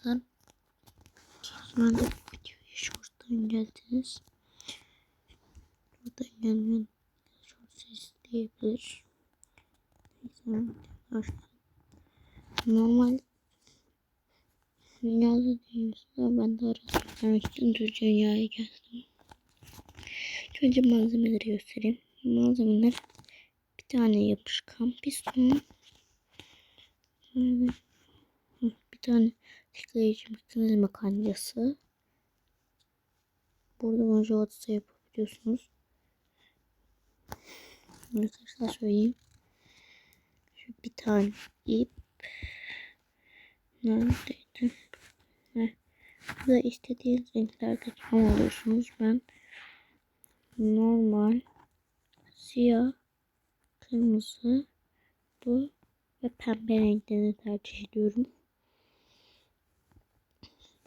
arkadaşlar. Sonra da videoyu şorttan geldiniz. Şorttan gelmeyen şort ses diyebilir. Neyse arkadaşlar. Normal dünyada değiliz. Ben de arası vermek için dünyaya geldim. Önce malzemeleri göstereyim. Malzemeler bir tane yapışkan piston. Bir tane tıklayıcı mekanizma. Burada monjavata yapabiliyorsunuz. Arkadaşlar söyleyeyim. Şu bir tane ip. Neredeydi? Heh. Burada istediğiniz renklerde cam alıyorsunuz. Ben normal siyah, kırmızı, bu ve pembe renklerini tercih ediyorum.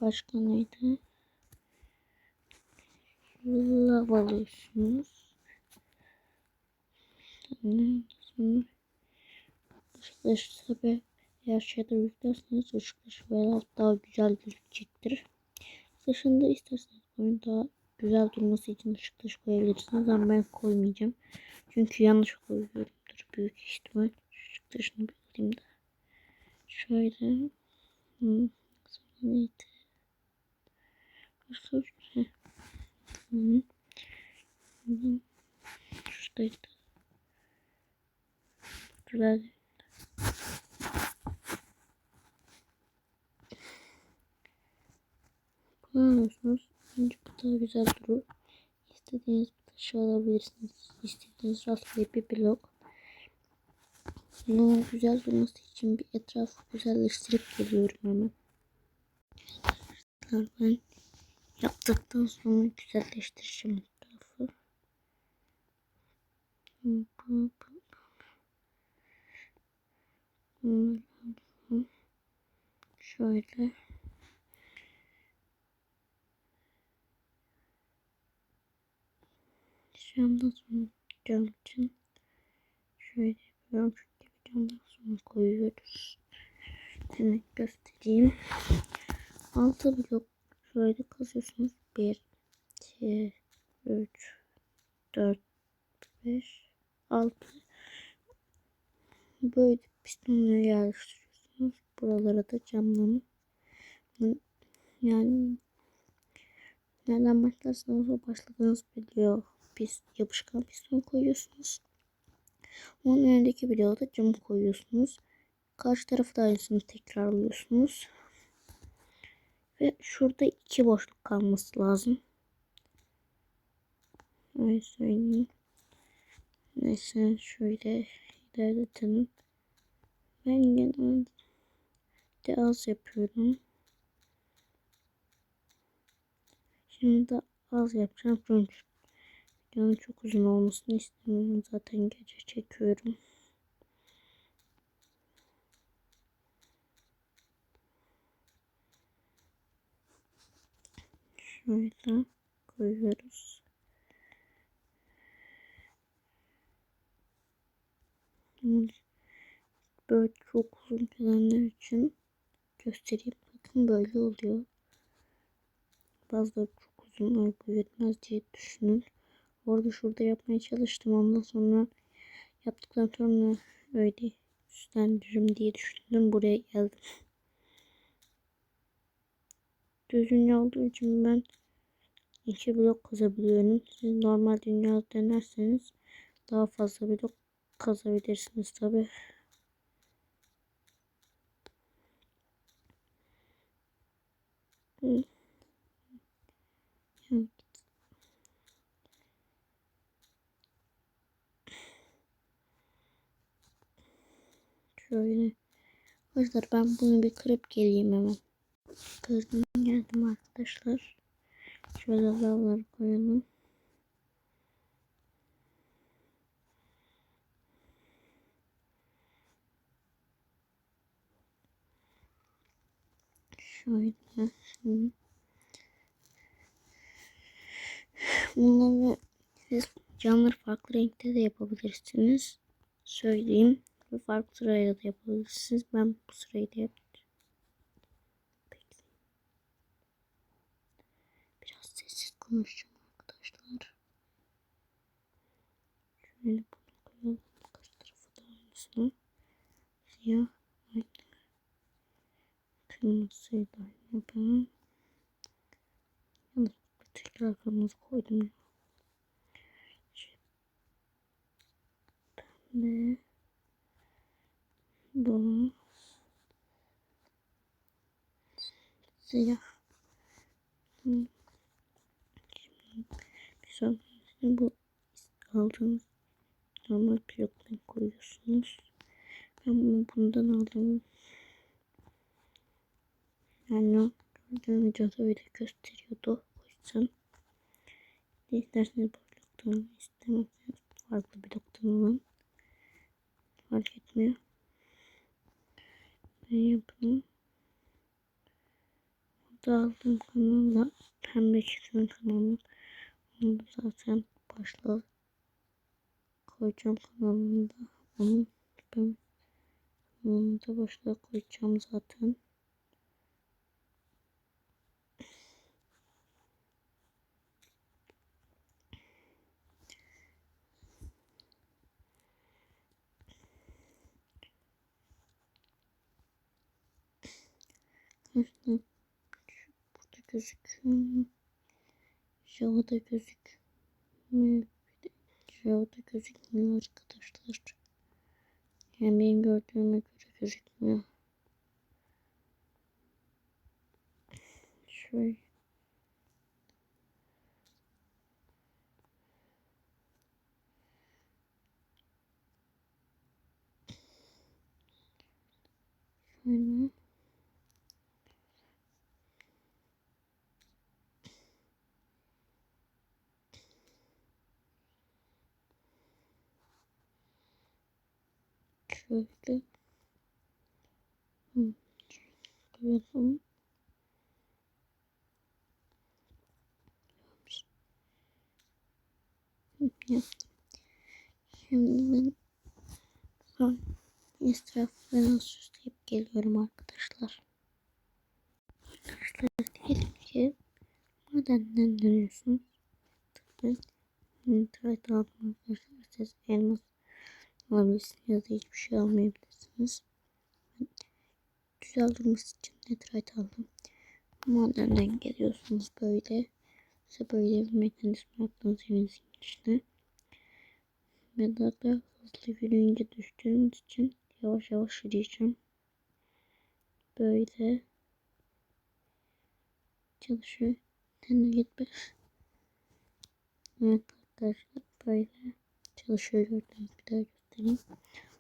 Başka neydi? Lav alıyorsunuz. Sonra ışıkları tabi eğer şeyde yüklerseniz ışıkları böyle daha güzel gözükecektir. Dışında isterseniz oyun daha güzel durması için ışık dışı koyabilirsiniz ama ben koymayacağım. Çünkü yanlış koyuyorumdur büyük ihtimal. Işık dışını bir alayım da. Şöyle. Hmm. Neydi? Hı. Şuradaydı. Güzel. Kullanıyorsunuz. Bence bu daha güzel durur. İstediğiniz taşı alabilirsiniz. İstediğiniz rastlayı bir blok. Bunun güzel durması için bir etrafı güzelleştirip geliyorum hemen. Arkadaşlar ben yaptıktan sonra güzelleştireceğim etrafı. Şöyle. Anda sonra cam için şöyle yapıyorum. Çünkü camdan sonra koyuyoruz. Hemen göstereyim. Altı blok şöyle kazıyorsunuz. 1, 2, 3, 4, 5, 6. Böyle pistonları yerleştiriyorsunuz. Buralara da camlanın. Yani nereden başlarsanız o başladığınız biliyor. Pis, yapışkan piston koyuyorsunuz. Onun önündeki bloğa cam koyuyorsunuz. Karşı tarafı da aynısını tekrarlıyorsunuz. Ve şurada iki boşluk kalması lazım. Öyle söyleyeyim. Neyse şöyle ilerletelim. Ben genelde az yapıyorum. Şimdi de az yapacağım çünkü videonun çok uzun olmasını istemiyorum. Zaten gece çekiyorum. Şöyle koyuyoruz. Böyle çok uzun gelenler için göstereyim. Bakın böyle oluyor. Bazıları çok uzun uyku yetmez diye düşünün. Orada şurada yapmaya çalıştım. Ondan sonra yaptıktan sonra öyle üstlendiririm diye düşündüm. Buraya geldim. Düz dünya olduğu için ben iki blok kazabiliyorum. Siz normal dünya denerseniz daha fazla blok kazabilirsiniz tabi. Şöyle. Arkadaşlar ben bunu bir kırıp geleyim hemen. Kırdım geldim arkadaşlar. Şöyle lavları koyalım. Şöyle. Şimdi. Bunları siz camları farklı renkte de yapabilirsiniz. Söyleyeyim. Farklı sırayla da yapabilirsiniz. Ben bu sırayı da yapacağım. Bekleyin. Konuşacağım arkadaşlar. Şöyle bunu koyalım. Kaç tarafı da aynısını. Siyah. Aynı. Kırmızıyı da aynı yapalım. Yalnız tekrar kırmızı koydum. Şey, pembe. Bu. Siyah. Hı. Bir sonraki bu aldığınız normal pilottan koyuyorsunuz. Ben bunu bundan aldım. Yani gördüğüm videoda öyle gösteriyordu. O yüzden isterseniz bu bloktan istemezseniz farklı bloktan alın. Fark etmiyor. Ben yapayım. Burada aldığım kanalla pembe çizim kanalım. Da zaten başlığa koyacağım kanalımda. Onu ben onu da başlığa koyacağım zaten. Burada gözüküyor? Java'da gözükmüyor. Java'da gözükmüyor arkadaşlar. Yani benim gördüğüme göre gözükmüyor. Şöyle. Şöyle. Şöyle. Hı. Şimdi ben etrafını süsleyip geliyorum arkadaşlar. Arkadaşlar diyelim ki madenden dönüyorsunuz. Tabii nitrat aldım arkadaşlar. Siz elmas alabilirsiniz ya da hiçbir şey almayabilirsiniz. Ben güzel durması için netherite aldım. Madenden geliyorsunuz böyle. Size böyle bir mekanizma yaptığınız evinizin içine. Ben daha da hızlı yürüyünce düştüğümüz için yavaş yavaş yürüyeceğim. Böyle çalışıyor. Sen de git be. Evet arkadaşlar böyle çalışıyor gördüğünüz bir göstereyim.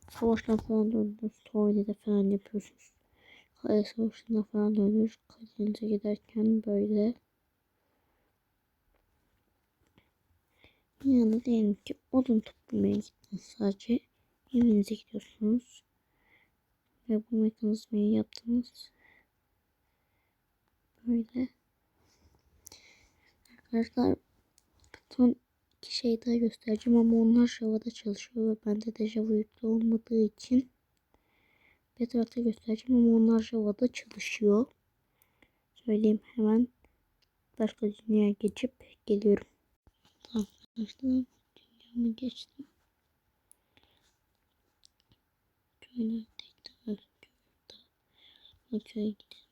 Savaştan falan döndünüz. Tuvalede falan yapıyorsunuz. Kale savaşında falan dönüyoruz. Kalenize giderken böyle. Yani diyelim ki odun toplamaya gittiniz sadece. Evinize gidiyorsunuz. Ve bu mekanizmayı yaptınız. Böyle. Arkadaşlar son iki şey daha göstereceğim ama onlar Java'da çalışıyor ve bende de Java yüklü olmadığı için Bedrock'ta göstereceğim ama onlar Java'da çalışıyor. Söyleyeyim hemen başka dünyaya geçip geliyorum. Arkadaşlar dünyamı geçtim. Evet, köy köye gidelim.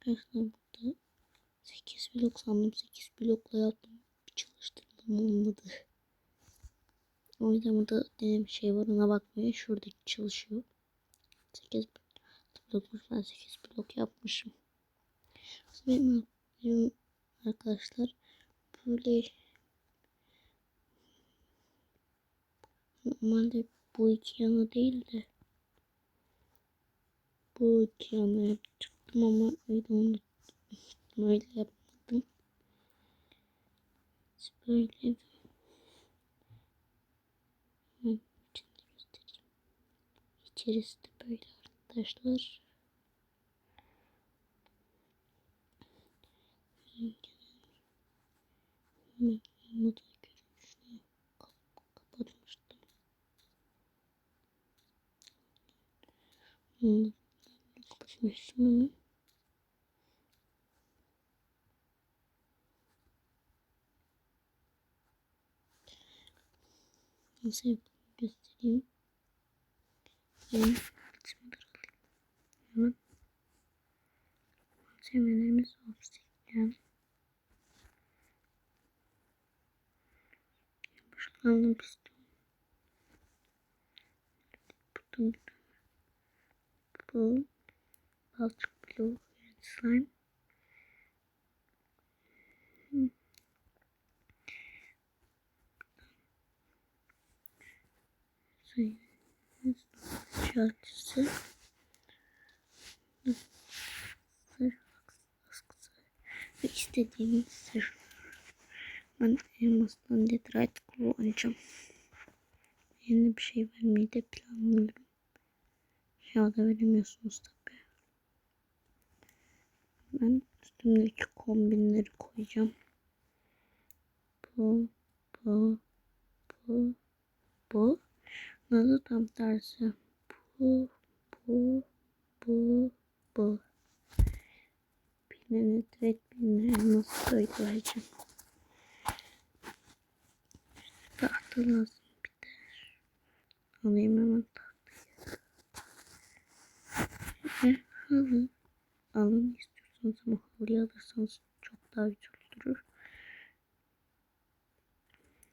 Arkadaşlar 8 blok sandım. 8 blokla yaptım. Çalıştırdım olmadı. O yüzden burada denem şey var ona bakmaya şuradaki çalışıyor. 8 blokmuş ben 8 blok yapmışım. Benim, benim arkadaşlar böyle normalde bu iki yana değil de bu iki yana yapacaktım ama öyle unuttum. Öyle yapmadım. Böyle göstereyim. İçerisi de böyle arkadaşlar. Bunu da görmüştüm. Kapatmıştım. Bunu kapatmıştım ama nasıl yapıldığını göstereyim. Benim kısımları alayım. Hemen. Malzemelerimiz obsidian. Yapışkanlı piston. Bu balçık bloğu slime. Şarkısı. Sır askısı ve istediğimiz sır. Ben elmastan detrite kullanacağım yeni bir şey vermeyi de planlıyorum. Ya da veremiyorsunuz tabi ben üstümdeki kombinleri koyacağım. Bu bu bu bu Nasıl tam tersi? Bu, bu, bu, bu. Birine direkt birine nasıl söyleyeceğim? Tahta lazım de. Alayım hemen tahtayı. Ve halı. Alın istiyorsanız ama halıyı alırsanız çok daha güzel durur.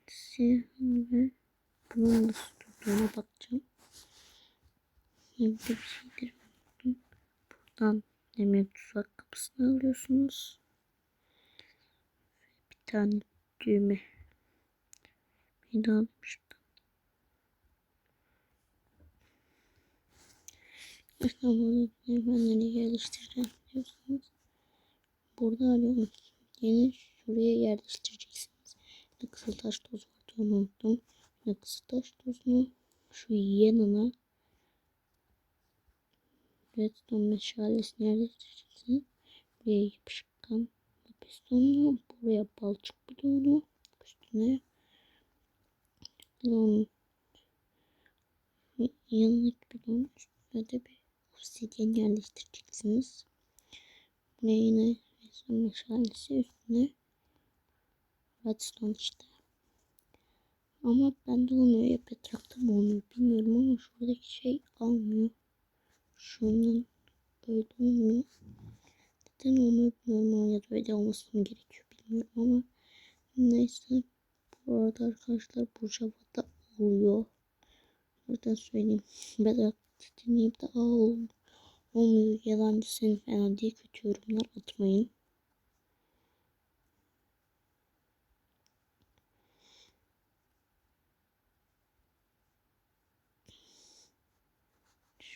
Siyah ve bunun da ona bakacağım. Evde bir şeydir. Buradan demir tuzak kapısını alıyorsunuz. Bir tane düğme. Bir daha almıştım. İşte burada merdivenleri yerleştireceğim diyorsanız burada arıyorsunuz. Yeni şuraya yerleştireceksiniz. Ne kısıl taş toz vardı onu unuttum. Kısıl taş tozunu şu yanına redstone meşalesini yerleştireceksin. Buraya yapışkan pistonunu, buraya balçık bloğunu, üstüne bloğun yanındaki bloğun üstüne de bir obsidyen yerleştireceksiniz. Buraya yine redstone meşalesi üstüne redstone işte. Ama bende olmuyor ya Petrak'ta mı olmuyor bilmiyorum ama şuradaki şey almıyor. Şundan böyle olmuyor. Neden olmuyor bilmiyorum ya da öyle olması mı gerekiyor bilmiyorum ama neyse bu arada arkadaşlar bu Java'da oluyor. Oradan söyleyeyim. Bedrak dinleyip de olmuyor yalancı sen falan diye kötü yorumlar atmayın.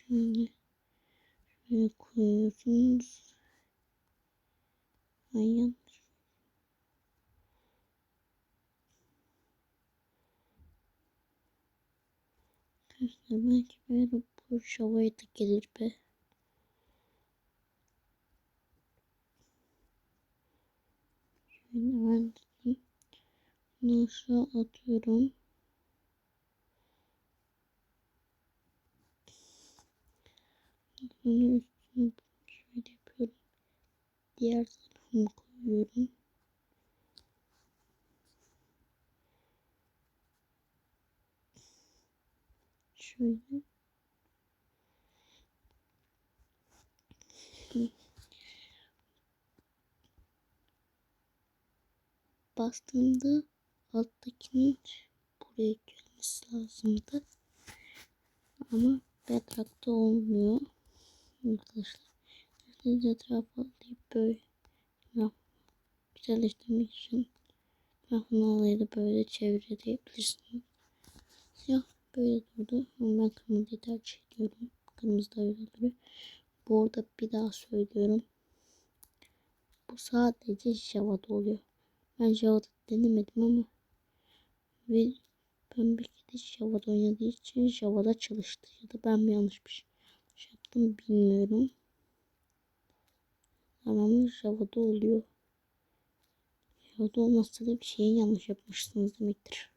Şöyle şöyle koyuyorsunuz. Ay yanlış. Arkadaşlar belki böyle bu şavaya da gelir be. Şöyle ben bunu atıyorum. Bunun üstüne şöyle yapıyorum. Diğer tarafını koyuyorum. Şöyle. Bastığımda alttakinin buraya gelmesi lazımdı. Ama bedrock'ta olmuyor arkadaşlar. Siz etrafı alayıp böyle güzelleştirmek için rafını alayı böyle çevirebilirsiniz. Siyah böyle durdu ben kırmızıyı tercih ediyorum. Kırmızı da öyle duruyor. Bu arada bir daha söylüyorum. Bu sadece Java'da oluyor. Ben Java'da denemedim ama ve ben bir kere Java'da oynadığı için Java'da çalıştı ya da ben mi yanlış bir şey yaptım bilmiyorum. Ama Java'da oluyor. Java'da olmazsa da bir şeyi yanlış yapmışsınız demektir.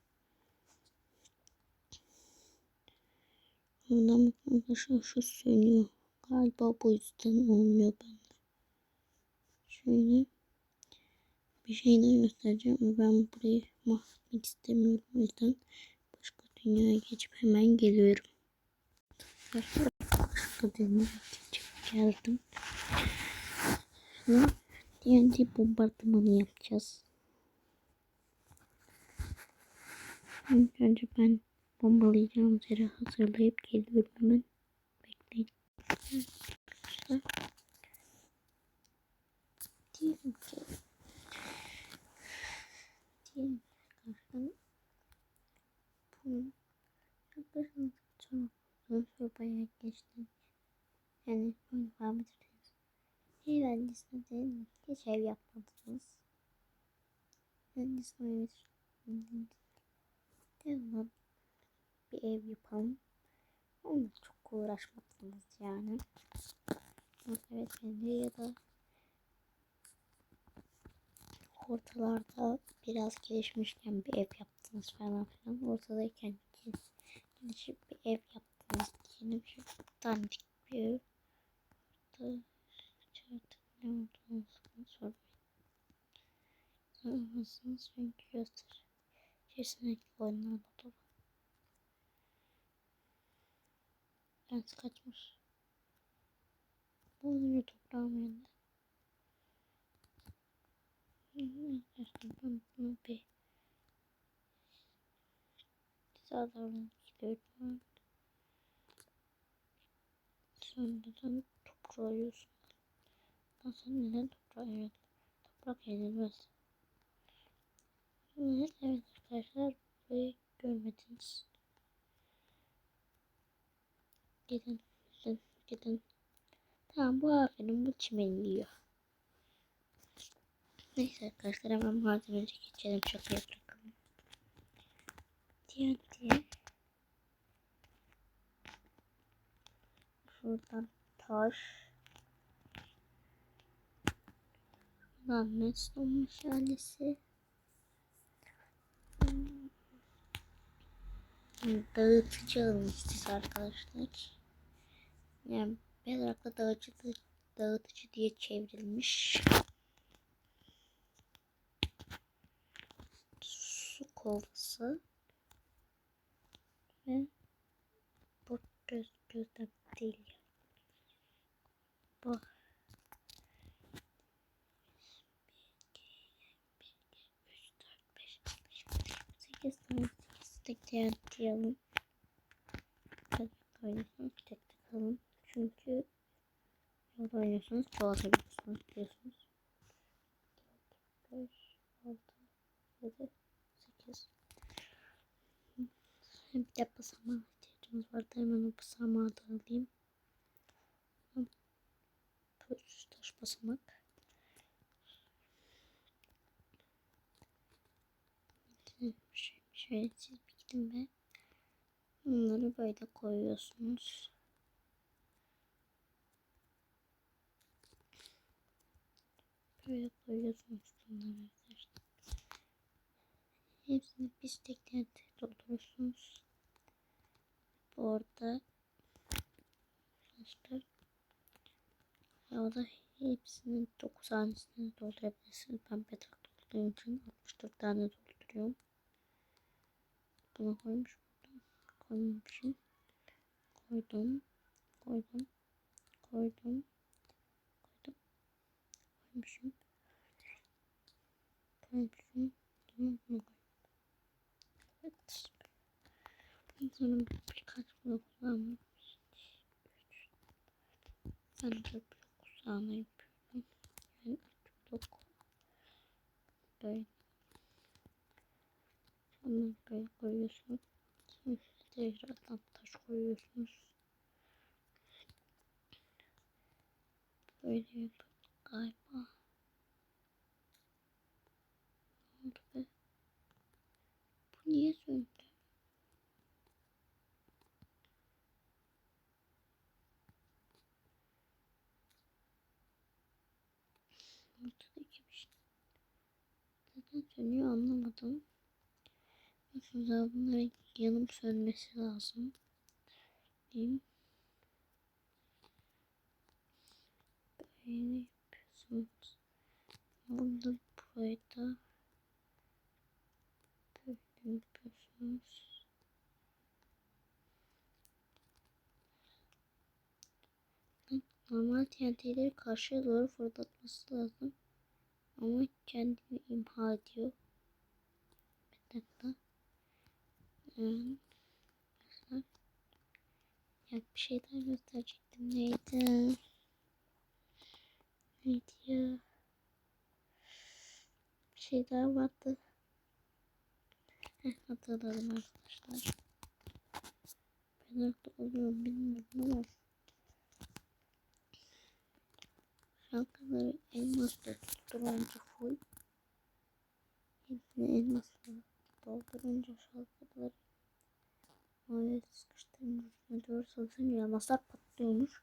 Ondan arkadaşlar şu sönüyor. Galiba bu yüzden olmuyor bende. Şöyle bir şey daha göstereceğim. Ben burayı mahvetmek istemiyorum. O yüzden başka dünyaya geçip hemen geliyorum. Geçip geldim. Şimdi TNT bombardımanı yapacağız. İlk önce ben bombalayacağım yeri hazırlayıp geliyorum hemen. Bekleyin. Diyelim ki diyelim ki arkadaşlar bunu yaklaşık süre bayağı geçti. Yani bunu devam edeceğiz. Eğlencesine değil hiç ev yapmadınız. Eğlencesine evet. Tamam. Bir ev yapalım. Onunla çok uğraşmadınız yani. Evet bence ya da ortalarda biraz gelişmişken bir ev yaptınız falan filan. Ortadayken gelişip bir ev yaptınız diyelim. Şu dandik bir ev. Orada çarptı ne olduğunu sormayın. Sormazsınız çünkü gösterir. İçerisindeki oyunlar dolu. Lens kaçmış. Bu oyunu toprağım yanında. Arkadaşlar ben bunu bir cezalarına gidiyorum. Sonradan toprağı yiyorsun. Ondan sonra neden toprağı yiyorsun? Toprak yenilmez. Evet, evet arkadaşlar burayı görmediniz. Gidin, gidin, gidin. Tamam bu aferin bu çimeni yiyor. Neyse arkadaşlar hemen malzemeleri geçelim. Şakaya bırakalım. TNT. Şuradan taş. Şuradan Meston meşalesi. Dağıtıcı almışız arkadaşlar. Yani Bedrock'ta dağıtıcı, dağıtıcı diye çevrilmiş. Su kovası. Ve bu göz gözlem değil. Bu. Sekiz tane sekiz tek diyelim. Tek oynuyorsunuz tek tek alın. Çünkü yolda oynuyorsunuz çoğaltabiliyorsunuz biliyorsunuz. 4, 5, 6, 7, 8. Bir de basamağa ihtiyacımız vardı. Hemen o basamağı da alayım. Pürüz taş basamak. Şöyle bir gidin ve bunları böyle koyuyorsunuz. Böyle koyuyorsunuz bunları arkadaşlar. Hepsini teklerde doldurursunuz. Bu arada arkadaşlar orada hepsinin 9 tanesini doldurabilirsiniz. Ben petak doldurduğum için 64 tane dolduruyorum. Buna koymuş oldum. Koymamışım. Koydum. Koydum. Koydum. Koymuşum. Koymuşum. Tamam mı? Evet. Sonra birkaç blok kullanmış. Ben de blok kullanma yapıyorum. Yani üç blok. Böyle. Onları böyle koyuyorsunuz. Sonra tekrardan taş koyuyorsunuz. Böyle yapıp galiba. Ne oldu? Bu niye söndü? dönüyor anlamadım. Şurada bunların yanım sönmesi lazım. Diyeyim. Böyle yapıyorsunuz. Bunu da buraya da böyle yapıyorsunuz. Normal TNT'leri karşıya doğru fırlatması lazım. Ama kendini imha ediyor. Bir dakika. Arkadaşlar. Ya bir şey daha gösterecektim. Neydi? Neydi ya? Bir şey daha vardı. Heh, hatırladım arkadaşlar. Ben nerede oluyorum bilmiyorum ama şarkıları elmasla doldurunca full hepsini elmasla doldurunca şarkıları Oraya sıkıştırmış. Doğru çalışınca elmaslar patlıyormuş.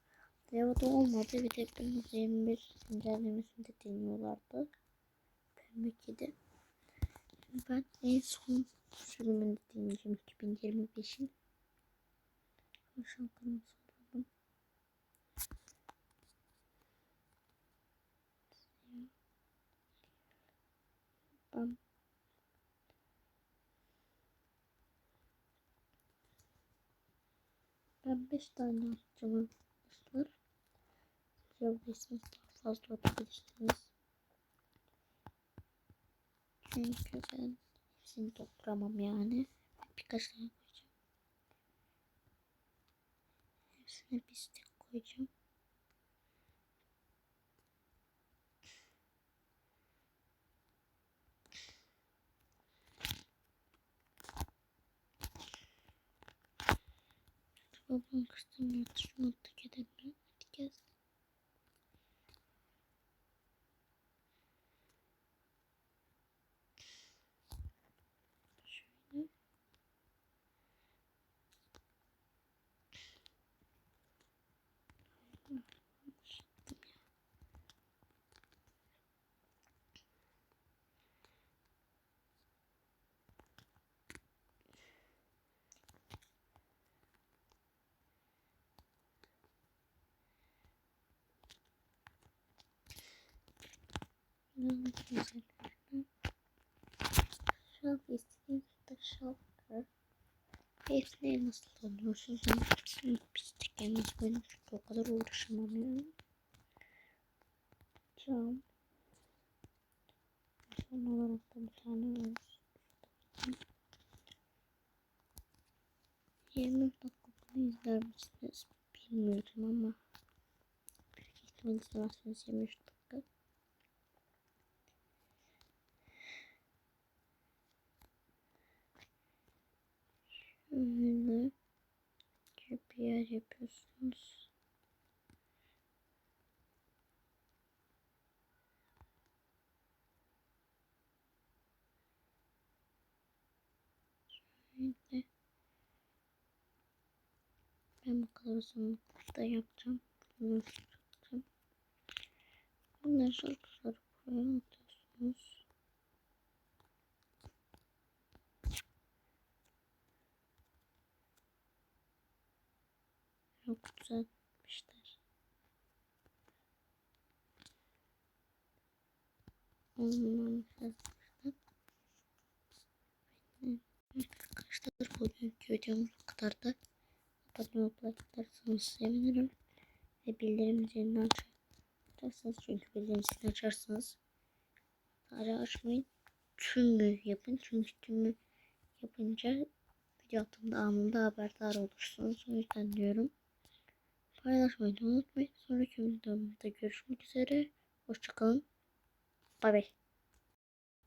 Devada olmadı. Bir de 21 güncellemesinde deniyorlardı. Pembe kedi. Ben en son sürümünde deneyeceğim 2025'in. Şarkımı soralım. Ben Ben 5 tane atacağım arkadaşlar. Yapabilirsiniz daha fazla atabilirsiniz. Çünkü ben hepsini dolduramam yani. Birkaç tane koyacağım. Hepsine bir stek koyacağım. Бабушка, нет, шмот. Şal istediğim kadar şal Hepsini nasıl alıyorsunuz? Hepsini pislik elmas benim o kadar uğraşamam yani. Cam. Son olarak da bir tane var. 20 dakika bunu izler misiniz? Bilmiyorum ama büyük ihtimal izlemezseniz 23 dakika. Şöyle bir yer yapıyorsunuz. Şöyle. Ben bu kadar uzunlukta yapacağım. Bunları yapacağım. Bunları şarkıları buraya atıyorsunuz. Çok güzel yapmışlar. Ondan Arkadaşlar bugünkü videomuz bu kadar da abone olup like sevinirim. Ve bildirim zilini açarsanız çünkü bildirim zilini açarsanız sadece açmayın. Tümü yapın çünkü tümü yapınca video attığımda anında haberdar olursunuz. O yüzden diyorum. Paylaşmayı unutmayın. Sonraki videomda görüşmek üzere. Hoşçakalın. Bay bay.